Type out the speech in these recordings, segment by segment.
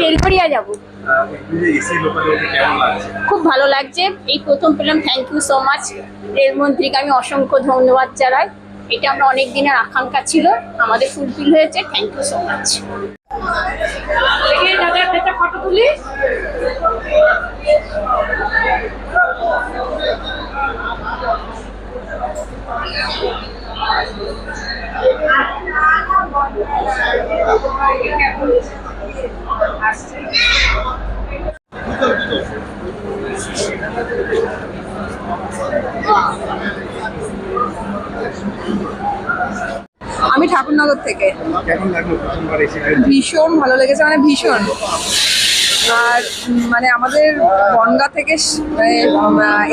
বেলঘরিয়া যাব। খুব ভালো লাগছে। এই প্রথম পেলাম থ্যাংক ইউ সো মাচ রেলমন্ত্রীকে আমি অসংখ্য ধন্যবাদ জানাই। এটা আমরা অনেক দিনের আকাঙ্ক্ষা ছিল। আমাদের ফুলফিল হয়েছে। থ্যাংক ইউ সো মাচ তুলি আমি ঠাকুরনগর থেকে। ভীষণ ভালো লেগেছে মানে ভীষণ। আর মানে আমাদের বনগা থেকে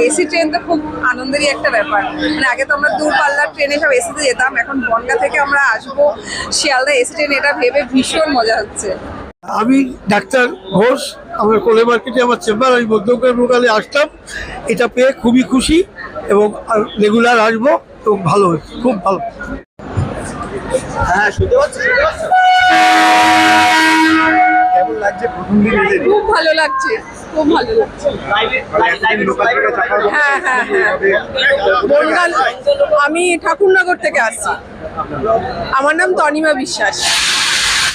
এসি ট্রেন তো খুব আনন্দেরই একটা ব্যাপার। মানে আগে তো আমরা দূরপাল্লার ট্রেনে সব এসিতে যেতাম এখন বনগা থেকে আমরা আসব শিয়ালদা এসি ট্রেন এটা ভেবে ভীষণ মজা হচ্ছে। আমি ডাক্তার ঘোষ আমার কোলে মার্কেটে আমার চেম্বার আমি মধ্যকার লোকালে আসলাম। এটা পেয়ে খুবই খুশি এবং রেগুলার আসব এবং ভালো হয়েছে খুব ভালো। হ্যাঁ শুনতে পাচ্ছি? কেমন লাগছে প্রথম দিন খুব ভালো লাগছে খুব ভালো লাগছে। যাতায়াত হ্যাঁ হ্যাঁ হ্যাঁ। বনগা আমি ঠাকুরনগর থেকে আসছি। আমার নাম তনিমা বিশ্বাস।